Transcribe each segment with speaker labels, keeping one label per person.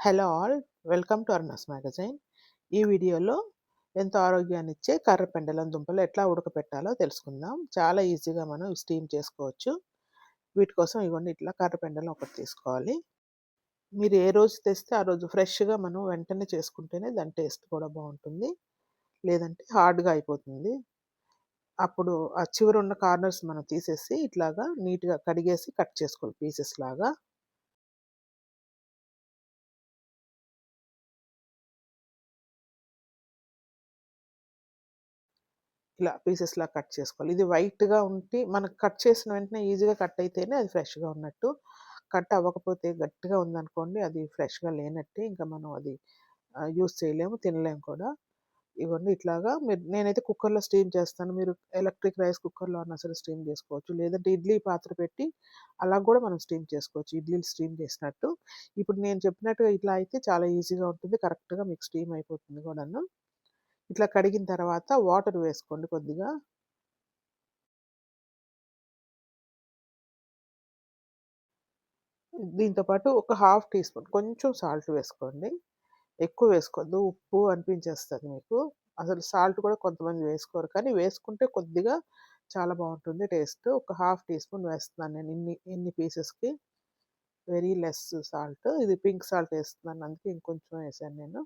Speaker 1: Hello all welcome to అర్నస్ magazine ఈ వీడియోలో ఎంతో ఆరోగ్యాన్ని ఇచ్చే కర్ర పెండలం దుంపలు ఎట్లా ఉడకపెట్టాలో తెలుసుకుందాం. చాలా ఈజీగా మనం స్టీమ్ చేసుకోవచ్చు. వీటి కోసం ఇవన్నీ ఇట్లా కర్ర పెండలం ఒకటి తీసుకోవాలి. మీరు ఏ రోజు తెస్తే ఆ రోజు ఫ్రెష్గా మనం వెంటనే చేసుకుంటేనే దాని టేస్ట్ కూడా బాగుంటుంది. లేదంటే హార్డ్గా అయిపోతుంది. అప్పుడు ఆ చివరి ఉన్న కార్నర్స్ మనం తీసేసి ఇట్లాగా నీట్గా కడిగేసి కట్ చేసుకోవాలి పీసెస్ లాగా. ఇలా పీసెస్లా కట్ చేసుకోవాలి. ఇది వైట్గా ఉంటే మనకు కట్ చేసిన వెంటనే ఈజీగా కట్ అయితేనే అది ఫ్రెష్గా ఉన్నట్టు. కట్ అవ్వకపోతే గట్టిగా ఉందనుకోండి అది ఫ్రెష్గా లేనట్టే ఇంకా మనం అది యూస్ చేయలేము తినలేము కూడా. ఇవన్నీ ఇట్లాగా మీరు నేనైతే కుక్కర్లో స్టీమ్ చేస్తాను. మీరు ఎలక్ట్రిక్ రైస్ కుక్కర్లో అన్నా సరే స్టీమ్ చేసుకోవచ్చు. లేదంటే ఇడ్లీ పాత్ర పెట్టి అలా కూడా మనం స్టీమ్ చేసుకోవచ్చు. ఇడ్లీలు స్టీమ్ చేసినట్టు. ఇప్పుడు నేను చెప్పినట్టుగా ఇట్లా అయితే చాలా ఈజీగా ఉంటుంది. కరెక్ట్గా మీకు స్టీమ్ అయిపోతుంది కూడాను. ఇట్లా కడిగిన తర్వాత వాటర్ వేసుకోండి కొద్దిగా. దీంతోపాటు ఒక హాఫ్ టీ స్పూన్ కొంచెం సాల్ట్ వేసుకోండి. ఎక్కువ వేసుకోవద్దు ఉప్పు అనిపించేస్తుంది మీకు. అసలు సాల్ట్ కూడా కొంతమంది వేసుకోరు కానీ వేసుకుంటే కొద్దిగా చాలా బాగుంటుంది టేస్ట్. ఒక హాఫ్ టీ స్పూన్ వేస్తున్నాను నేను ఇన్ని ఇన్ని పీసెస్కి. Very less salt. ఇది పింక్ సాల్ట్ వేస్తున్నాను అందుకే ఇంకొంచెం వేసాను నేను.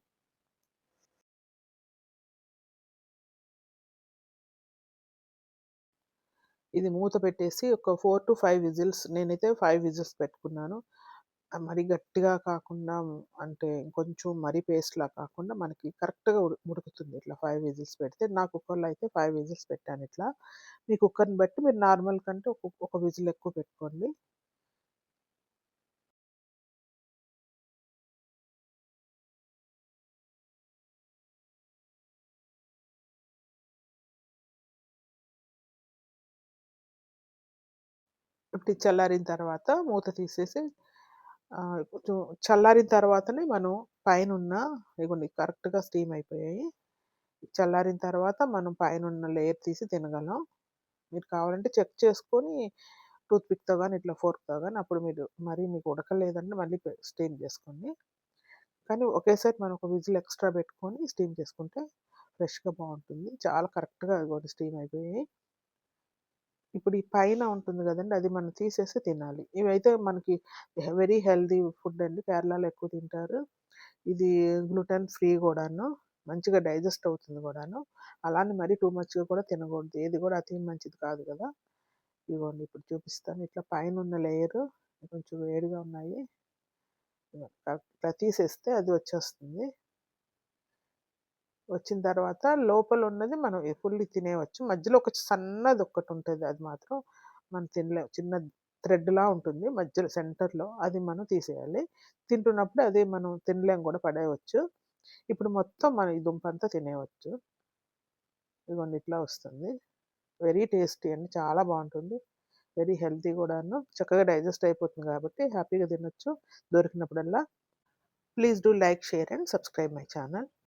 Speaker 1: ఇది మూత పెట్టేసి ఒక ఫోర్ టు ఫైవ్ విజిల్స్ నేనైతే ఫైవ్ విజిల్స్ పెట్టుకున్నాను. మరి గట్టిగా కాకుండా అంటే కొంచెం మరీ పేస్ట్లా కాకుండా మనకి కరెక్ట్గా ఉడుకుతుంది ఇట్లా ఫైవ్ విజిల్స్ పెడితే. నా కుక్కర్లో అయితే ఫైవ్ విజిల్స్ పెట్టాను ఇట్లా. మీ కుక్కర్ని బట్టి మీరు నార్మల్ కంటే ఒక ఒక విజిల్ ఎక్కువ పెట్టుకోండి. ఇప్పుడు చల్లారిన తర్వాత మూత తీసేసి కొంచెం చల్లారిన తర్వాతనే మనం పైన ఉన్న ఇగోండి కరెక్ట్గా స్టీమ్ అయిపోయాయి. చల్లారిన తర్వాత మనం పైన ఉన్న లేయర్ తీసి తినగలం. మీరు కావాలంటే చెక్ చేసుకొని టూత్పిక్తో కానీ ఇట్లా ఫోర్క్తో కానీ అప్పుడు మీరు మరీ మీకు ఉడకలేదంటే మళ్ళీ స్టీమ్ చేసుకోండి. కానీ ఒకేసారి మనం ఒక విజిల్ ఎక్స్ట్రా పెట్టుకొని స్టీమ్ చేసుకుంటే ఫ్రెష్గా బాగుంటుంది. చాలా కరెక్ట్గా స్టీమ్ అయిపోయాయి. ఇప్పుడు ఈ పైన ఉంటుంది కదండి అది మనం తీసేసి తినాలి. ఇవైతే మనకి వెరీ హెల్దీ ఫుడ్ అండి. కేరళలో ఎక్కువ తింటారు. ఇది గ్లూటెన్ ఫ్రీ కూడాను మంచిగా డైజెస్ట్ అవుతుంది కూడాను. అలానే మరీ టూ మచ్గా కూడా తినకూడదు. ఏది కూడా అతి మంచిది కాదు కదా. ఇదిగోండి ఇప్పుడు చూపిస్తాను. ఇట్లా పైన ఉన్న లేయర్ కొంచెం వేడిగా ఉన్నాయి. ఇట్లా తీసేస్తే అది వచ్చేస్తుంది. వచ్చిన తర్వాత లోపల ఉన్నది మనం ఫుల్లీ తినేయవచ్చు మధ్యలో ఒక సన్నది ఒక్కటి ఉంటుంది అది మాత్రం మనం తినలేము చిన్న థ్రెడ్లా ఉంటుంది మధ్యలో సెంటర్లో అది మనం తీసేయాలి. తింటున్నప్పుడు అది మనం తినలేం కూడా పడేయవచ్చు. ఇప్పుడు మొత్తం మనం ఈ దుంప అంతా తినేయవచ్చు. ఇదిగోండి ఇట్లా వస్తుంది. వెరీ టేస్టీ అండి చాలా బాగుంటుంది. వెరీ హెల్తీ కూడాను. చక్కగా డైజెస్ట్ అయిపోతుంది కాబట్టి హ్యాపీగా తినొచ్చు. దొరికినప్పుడల్లా please do like share and subscribe my channel.